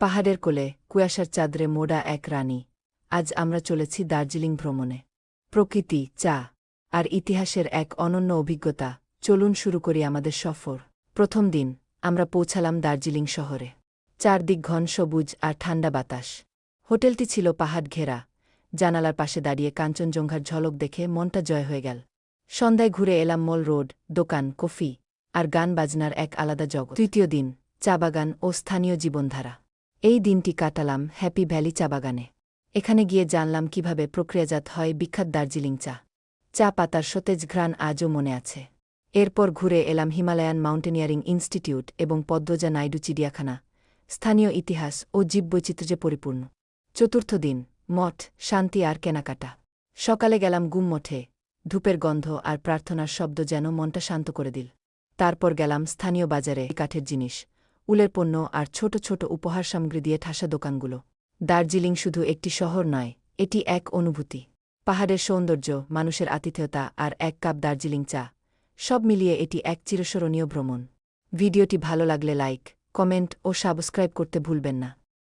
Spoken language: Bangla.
পাহাড়ের কোলে কুয়াশার চাঁদরে মোড়া এক রানী। আজ আমরা চলেছি দার্জিলিং ভ্রমণে। প্রকৃতি, চা আর ইতিহাসের এক অনন্য অভিজ্ঞতা। চলুন শুরু করি আমাদের সফর। প্রথম দিন, আমরা পৌঁছালাম দার্জিলিং শহরে। চারদিক ঘন সবুজ আর ঠান্ডা বাতাস। হোটেলটি ছিল পাহাড় ঘেরা। জানালার পাশে দাঁড়িয়ে কাঞ্চনজঙ্ঘার ঝলক দেখে মনটা জয় হয়ে গেল। সন্ধ্যায় ঘুরে এলাম মল রোড, দোকান, কফি আর গান বাজনার এক আলাদা জগৎ। তৃতীয় দিন, চা বাগান ও স্থানীয় জীবনধারা। এই দিনটি কাটালাম হ্যাপি ভ্যালি চা বাগানে। এখানে গিয়ে জানলাম কীভাবে প্রক্রিয়াজাত হয় বিখ্যাত দার্জিলিং চা। চা পাতার সতেজ ঘ্রাণ আজও মনে আছে। এরপর ঘুরে এলাম হিমালয়ান মাউন্টেনিয়ারিং ইনস্টিটিউট এবং পদ্মজা নাইডু চিড়িয়াখানা। স্থানীয় ইতিহাস ও জীববৈচিত্র্যে পরিপূর্ণ। চতুর্থ দিন, মঠ, শান্তি আর কেনাকাটা। সকালে গেলাম গুমমঠে ধূপের গন্ধ আর প্রার্থনার শব্দ যেন মনটা শান্ত করে দিল। তারপর গেলাম স্থানীয় বাজারে কাঠের জিনিস। উলের পণ্য আর ছোট ছোট উপহার সামগ্রী দিয়ে ঠাসা দোকানগুলো। দার্জিলিং শুধু একটি শহর নয়, এটি এক অনুভূতি। পাহাড়ের সৌন্দর্য, মানুষের আতিথেয়তা আর এক কাপ দার্জিলিং চা, সব মিলিয়ে এটি এক চিরস্মরণীয় ভ্রমণ। ভিডিওটি ভালো লাগলে লাইক, কমেন্ট ও সাবস্ক্রাইব করতে ভুলবেন না।